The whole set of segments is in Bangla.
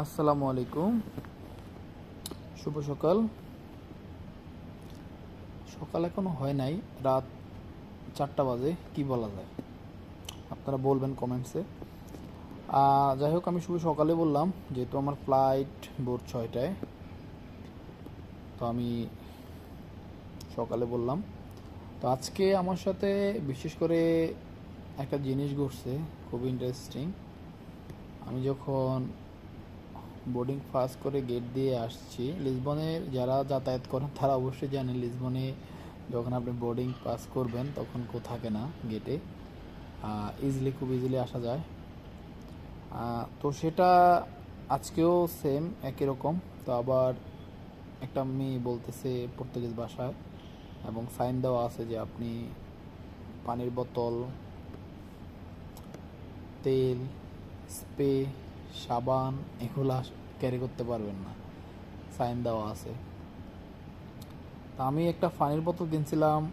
আসসালামু আলাইকুম। শুভ সকাল। সকাল এখনও হয় নাই, রাত চারটা বাজে, কি বলা যায়? আপনারা বলবেন কমেন্টসে যাই হোক, আমি শুভ সকালে বললাম, যেহেতু আমার ফ্লাইট ভোর ছয়টায়, তো আমি সকালে বললাম। তো আজকে আমার সাথে বিশেষ করে একটা জিনিস ঘটছে খুব ইন্টারেস্টিং আমি যখন বোর্ডিং পাস করে গেট দিয়ে আসছি। লিসবনে যারা যাতায়াত করেন, তারা অবশ্যই জানেন লিসবনে যখন আপনি বোর্ডিং পাস করবেন, তখন কেউ থাকে না গেটে ইজিলি খুব ইজিলি আসা যায়। তো সেটা আজকেও সেম একই রকম। তো আবার একটা মেয়ে বলতেছে পর্তুগিজ ভাষায় এবং সাইন দেওয়া আছে যে আপনি পানির বোতল, তেল, স্প্রে সাবান, এগুলা ক্যারি করতে পারবেন না। সাইন দেওয়া আছে। তা আমি একটা পানির বোতল কিনছিলাম।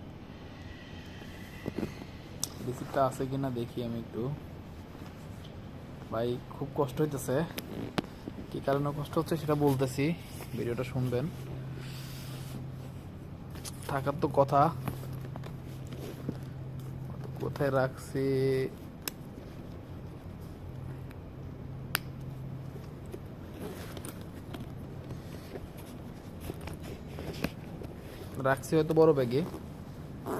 রিসিপ্টটা আছে কিনা দেখি আমি একটু। ভাই, খুব কষ্ট হইতেছে। কি কারণে কষ্ট হচ্ছে সেটা বলতেছি। ভিডিওটা শুনবেন। থাকার তো কথা। কোথায় রাখছি? রাখছি হয়তো বড় ব্যাগে।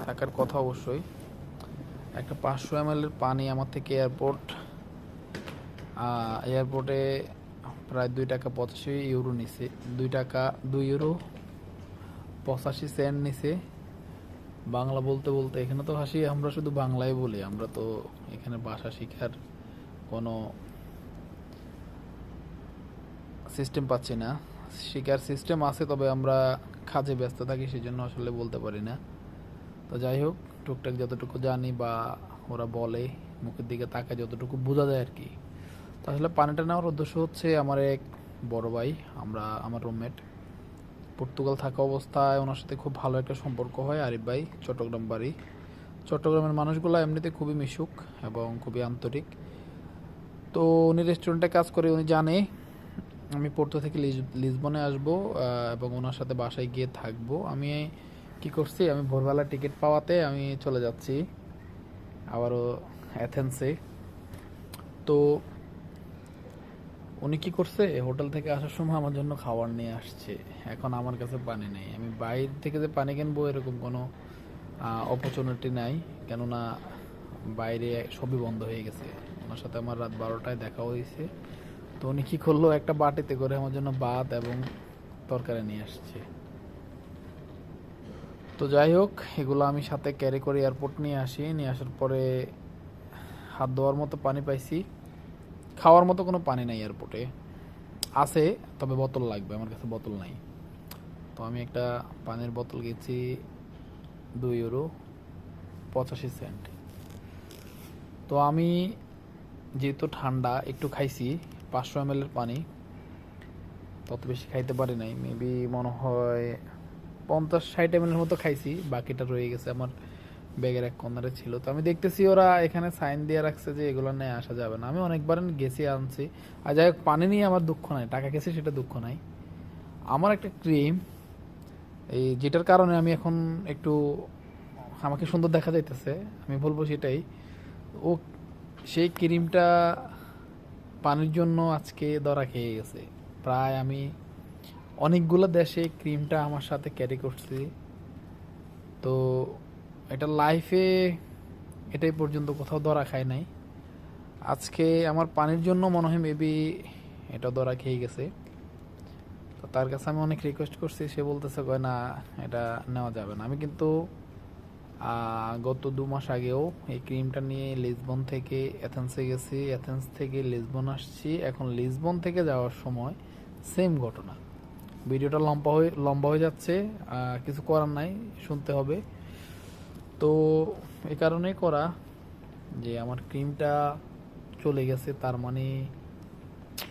থাকার কথা অবশ্যই। একটা পাঁচশো এম পানি আমার থেকে এয়ারপোর্ট এয়ারপোর্টে প্রায় দুই টাকা পঁচাশি ইউরো নিছে। দুই টাকা, দুই ইউরো পঁচাশি সেন্ট নিছে। বাংলা বলতে বলতে এখানে তো হাসি, আমরা শুধু বাংলায় বলি। আমরা তো এখানে ভাষা শিখার কোনো সিস্টেম পাচ্ছি না। শিকার সিস্টেম আছে, তবে আমরা কাজে ব্যস্ত থাকি সেই জন্য আসলে বলতে পারি না। তো যাই হোক, টুকটাক যতটুকু জানি বা ওরা বলে, মুখের দিকে তাকায় যতটুকু বোঝা যায় আর কি। তো আসলে পানিটা নেওয়ার উদ্দেশ্য হচ্ছে আমার এক বড় ভাই, আমরা, আমার রুমমেট পর্তুগাল থাকা অবস্থায় ওনার সাথে খুব ভালো একটা সম্পর্ক হয়, আরিফ ভাই, চট্টগ্রাম বাড়ি। চট্টগ্রামের মানুষগুলো এমনিতে খুবই মিশুক এবং খুবই আন্তরিক। তো উনি রেস্টুরেন্টে কাজ করে, উনি জানে আমি পোর্তো থেকে লিসবনে আসব এবং ওনার সাথে বাসায় গিয়ে থাকব। আমি কি করছি, আমি ভোরবেলা টিকিট পাওয়াতে আমি চলে যাচ্ছি, আবারও অ্যাথেন্সে। তো উনি কি করছে হোটেল থেকে আসার সময় আমার জন্য খাবার নিয়ে আসছে। এখন আমার কাছে পানি নেই। আমি বাইরে থেকে যে পানি কিনবো, এরকম কোনো অপরচুনিটি নাই। কেননা বাইরে সবই বন্ধ হয়ে গেছে। ওনার সাথে আমার রাত বারোটায় দেখা হয়েছে। তো উনি কি করল? একটা বাটিতে করে আমার জন্য ভাত এবং তরকারি নিয়ে আসছে। তো যাই হোক, এগুলো আমি সাথে ক্যারি করে এয়ারপোর্ট নিয়ে আসি। নিয়ে আসার পরে হাত ধোয়ার মতো পানি পাইছি। খাওয়ার মতো কোনো পানি নাই এয়ারপোর্টে আছে, তবে বোতল লাগবে, আমার কাছে বোতল নাই। তো আমি একটা পানির বোতল গেছি দুই ইউরো পঁচাশি সেন্ট তো আমি যেহেতু ঠান্ডা, একটু খাইছি পাঁচশো এম পানি। তত বেশি খাইতে পারি নাই। মেবি মনে হয় পঞ্চাশ ষাট এম মতো খাইছি। বাকিটা রয়ে গেছে আমার ব্যাগের এক কর্নারে ছিল। তো আমি দেখতেছি ওরা এখানে সাইন দিয়ে রাখছে যে এগুলো নিয়ে আসা যাবে না। আমি অনেকবার গেছি, আনছি। আর যাই হোক, পানি নিয়ে আমার দুঃখ নাই। টাকা গেছে সেটা দুঃখ নাই। আমার একটা ক্রিম এই যেটার কারণে আমি এখন একটু আমাকে সুন্দর দেখা যাইতেছে। আমি বলব সেটাই। ও সেই ক্রিমটা পানির জন্য আজকে ধরা খেয়ে গেছে। প্রায় আমি অনেকগুলো দেশে ক্রিমটা আমার সাথে ক্যারি করছি। তো এটা লাইফে এটাই পর্যন্ত কোথাও ধরা খায় নাই। আজকে আমার পানির জন্য মনে হয় মেবি এটা ধরা খেয়ে গেছে। তো তার কাছে আমি অনেক রিকোয়েস্ট করছি, সে বলতেছে, কয় না, এটা নেওয়া যাবে না। আমি কিন্তু গত দু মাস আগেও এই ক্রিমটা নিয়ে লিসবন থেকে অ্যাথেন্সে গেছি। অ্যাথেন্স থেকে লিসবন আসছি। এখন লিসবন থেকে যাওয়ার সময় সেম ঘটনা। ভিডিওটা লম্বা হয়ে লম্বা হয়ে যাচ্ছে কিছু করার নাই, শুনতে হবে। তো এ কারণেই করা যে আমার ক্রিমটা চলে গেছে। তার মানে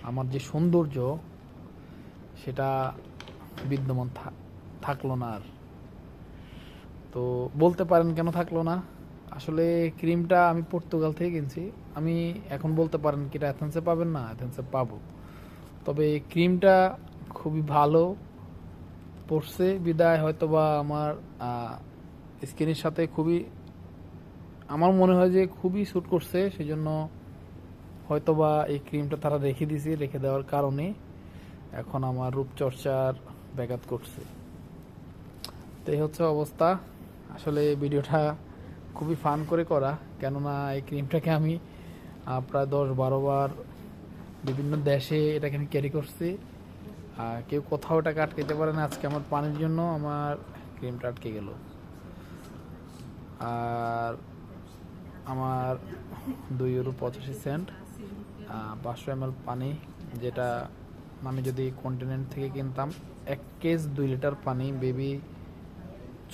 আমার যে সৌন্দর্য, সেটা বিদ্যমান থাকল না আর। তো বলতে পারেন কেন থাকল না? আসলে ক্রিমটা আমি পর্তুগাল থেকে কিনছি। আমি এখন বলতে পারেন কি এটা অ্যাথেন্সে পাবেন না অ্যাথেন্সে পাবো। তবে ক্রিমটা খুবই ভালো পড়ছে বিদায় হয়তো বা আমার স্কিনের সাথে খুবই, আমার মনে হয় যে খুবই স্যুট করছে। সেজন্য হয়তো বা এই ক্রিমটা তারা রেখে দিয়েছে, রেখে দেওয়ার কারণে এখন আমার রূপচর্চার ব্যাঘাত করছে তো এই হচ্ছে অবস্থা। আসলে ভিডিওটা খুবই ফান করে করা। কেননা এই ক্রিমটাকে আমি প্রায় দশ বারো বার বিভিন্ন দেশে এটাকে আমি ক্যারি করছি। কেউ কোথাও এটাকে আটকাইতে পারে না। আজকে আমার পানির জন্য আমার ক্রিমটা আটকে গেল। আর আমার দুই ইউরো পঁচাশি সেন্ট পাঁচশো এম পানি যেটা আমি যদি কন্টিনেন্ট থেকে কিনতাম, এক কেজ দুই লিটার পানি বেবি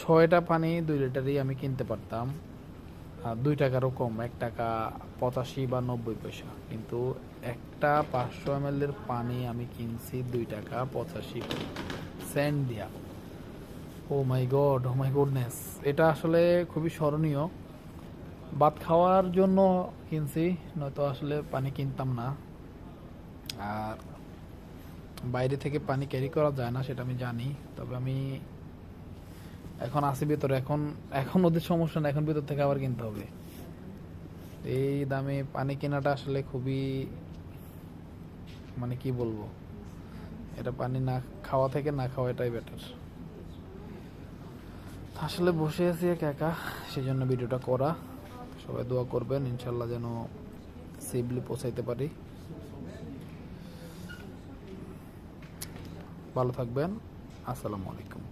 ছয়টা পানি দুই লিটারই আমি কিনতে পারতাম। দুই টাকারও কম, এক টাকা পঁচাশি বা নব্বই পয়সা। কিন্তু একটা পাঁচশো এম এর পানি আমি কিনছি দুই টাকা পঁচাশি সেন্ট দিয়া। ও মাই গড ও মাই গুডনেস এটা আসলে খুবই স্মরণীয়। ভাত খাওয়ার জন্য কিনছি, নয়তো আসলে পানি কিনতাম না। আর বাইরে থেকে পানি ক্যারি করা যায় না, সেটা আমি জানি। তবে আমি এখন আসি ভিতরে, এখন এখন ওদের সমস্যা না, এখন ভিতর থেকে আবার কিনতে হবে। এই দামে পানি কেনাটা আসলে খুবই মানে কি বলব? এটা পানি না খাওয়া থেকে না খাওয়া এটাই বেটার আসলে বসে আছি এক একা সেই জন্য ভিডিওটা করা। সবাই দোয়া করবেন ইনশাল্লাহ যেন সেফলি পৌঁছাইতে পারি। ভালো থাকবেন, আসসালামু আলাইকুম।